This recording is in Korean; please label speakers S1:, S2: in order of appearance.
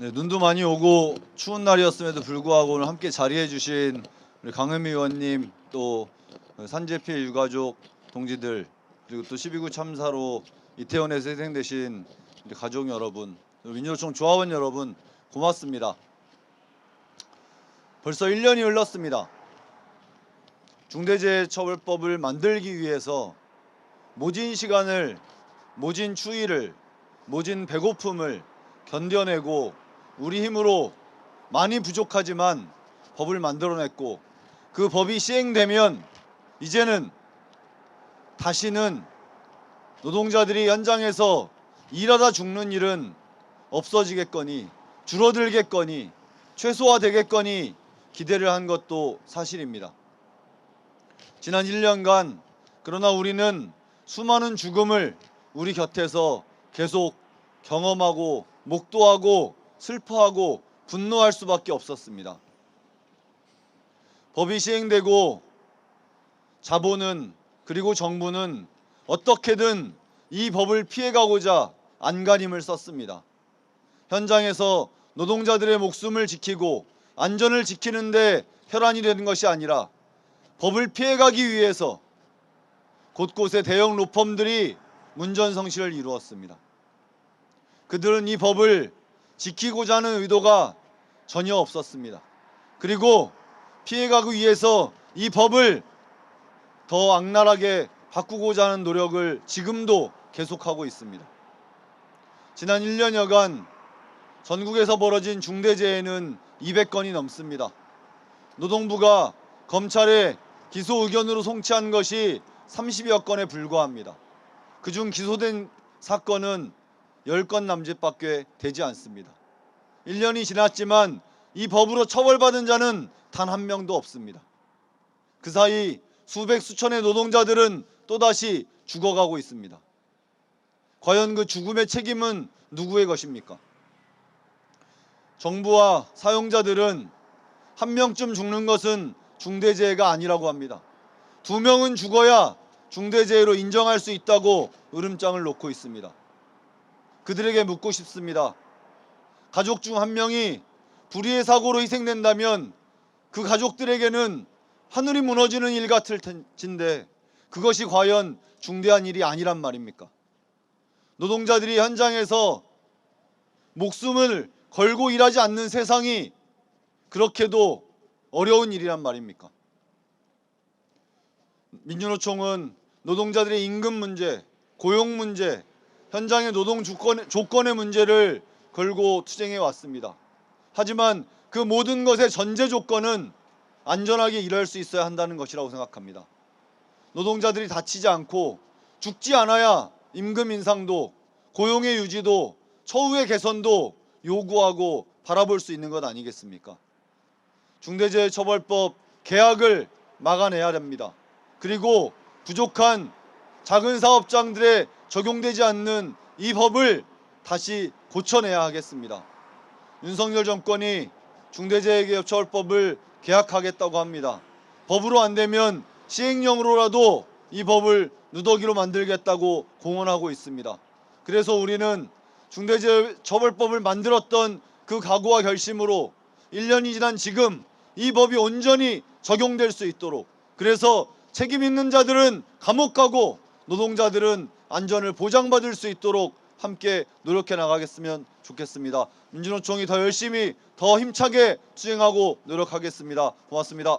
S1: 네, 눈도 많이 오고 추운 날이었음에도 불구하고 오늘 함께 자리해 주신 우리 강은미 의원님 또 산재 피해 유가족 동지들 그리고 또 12구 참사로 이태원에서 희생되신 우리 가족 여러분 민주노총 조합원 여러분 고맙습니다. 벌써 1년이 흘렀습니다. 중대재해처벌법을 만들기 위해서 모진 시간을 모진 추위를 모진 배고픔을 견뎌내고 우리 힘으로 많이 부족하지만 법을 만들어냈고 그 법이 시행되면 이제는 다시는 노동자들이 현장에서 일하다 죽는 일은 없어지겠거니 줄어들겠거니 최소화되겠거니 기대를 한 것도 사실입니다. 지난 1년간 그러나 우리는 수많은 죽음을 우리 곁에서 계속 경험하고 목도하고 슬퍼하고 분노할 수밖에 없었습니다. 법이 시행되고 자본은 그리고 정부는 어떻게든 이 법을 피해가고자 안간힘을 썼습니다. 현장에서 노동자들의 목숨을 지키고 안전을 지키는데 혈안이 되는 것이 아니라 법을 피해가기 위해서 곳곳에 대형 로펌들이 문전성시를 이루었습니다. 그들은 이 법을 지키고자 하는 의도가 전혀 없었습니다. 그리고 피해가기 위해서 이 법을 더 악랄하게 바꾸고자 하는 노력을 지금도 계속하고 있습니다. 지난 1년여간 전국에서 벌어진 중대재해는 200건이 넘습니다. 노동부가 검찰에 기소 의견으로 송치한 것이 30여 건에 불과합니다. 그중 기소된 사건은 10건 남짓밖에 되지 않습니다. 1년이 지났지만 이 법으로 처벌받은 자는 단 한 명도 없습니다. 그 사이 수백 수천의 노동자들은 또다시 죽어가고 있습니다. 과연 그 죽음의 책임은 누구의 것입니까? 정부와 사용자들은 한 명쯤 죽는 것은 중대재해가 아니라고 합니다. 두 명은 죽어야 중대재해로 인정할 수 있다고 으름장을 놓고 있습니다. 그들에게 묻고 싶습니다. 가족 중 한 명이 불의의 사고로 희생된다면 그 가족들에게는 하늘이 무너지는 일 같을 텐데 그것이 과연 중대한 일이 아니란 말입니까? 노동자들이 현장에서 목숨을 걸고 일하지 않는 세상이 그렇게도 어려운 일이란 말입니까? 민주노총은 노동자들의 임금 문제, 고용 문제, 현장의 노동 조건, 조건의 문제를 걸고 투쟁해 왔습니다. 하지만 그 모든 것의 전제 조건은 안전하게 일할 수 있어야 한다는 것이라고 생각합니다. 노동자들이 다치지 않고 죽지 않아야 임금 인상도 고용의 유지도 처우의 개선도 요구하고 바라볼 수 있는 것 아니겠습니까? 중대재해처벌법 계약을 막아내야 됩니다. 그리고 부족한 작은 사업장들에 적용되지 않는 이 법을 다시 고쳐내야 하겠습니다. 윤석열 정권이 중대재해기업처벌법을 개혁하겠다고 합니다. 법으로 안 되면 시행령으로라도 이 법을 누더기로 만들겠다고 공언하고 있습니다. 그래서 우리는 중대재해처벌법을 만들었던 그 각오와 결심으로 1년이 지난 지금 이 법이 온전히 적용될 수 있도록 그래서 책임 있는 자들은 감옥 가고 노동자들은 안전을 보장받을 수 있도록 함께 노력해 나가겠으면 좋겠습니다. 민주노총이 더 열심히 더 힘차게 수행하고 노력하겠습니다. 고맙습니다.